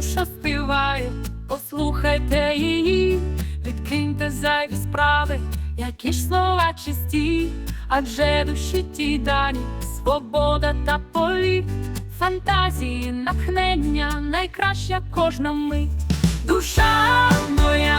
душа співає, послухайте її, відкиньте зайві справи, які ж слова чисті, адже душі ті дані, свобода та політ, фантазії, натхнення, найкраща кожна мить. Душа моя,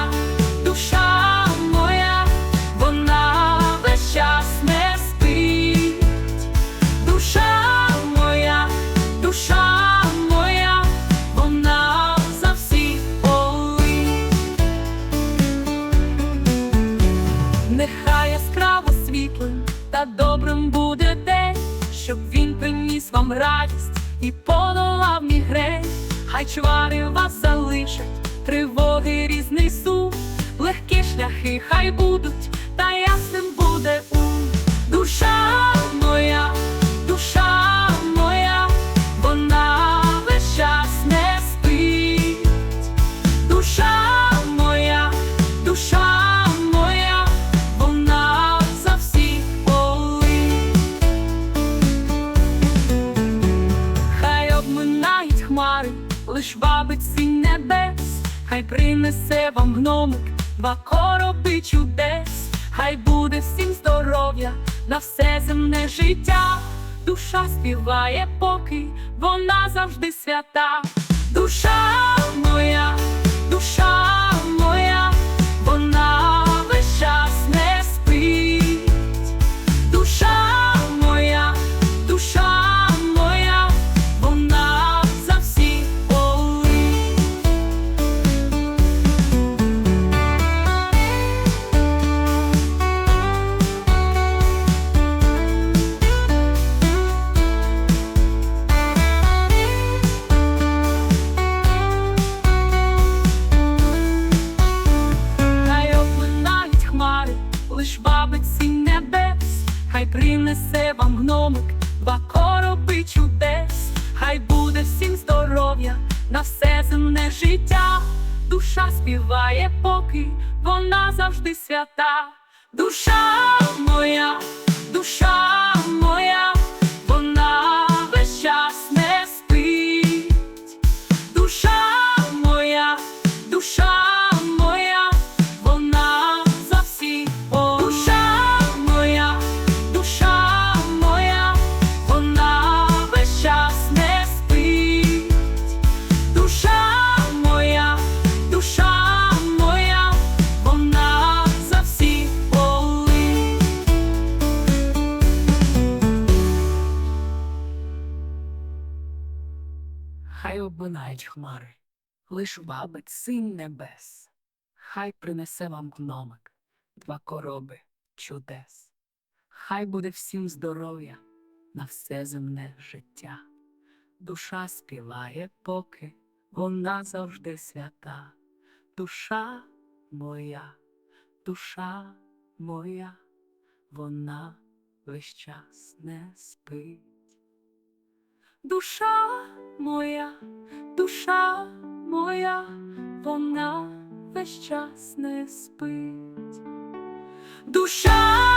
приніс вам радість і подолав мігрень. Хай чвари вас залишать, тривоги різний сум, легкі шляхи хай будуть, лиш вабить синь небес, хай принесе вам гномик два короби чудес, хай буде всім здоров'я на все земне життя. Душа співає, поки вона завжди свята. Душа моя, душа принесе вам гномик два короби чудес, хай буде всім здоров'я на все земне життя. Душа співає, поки вона завжди свята. Душа моя, душа Хай обминають хмари, лиш бабить син небес, хай принесе вам гномик два короби чудес, хай буде всім здоров'я на все земне життя. Душа співає, поки вона завжди свята. Душа моя, душа моя, вона весь час не спить. Душа моя, душа моя, вона весь час не спить. Душа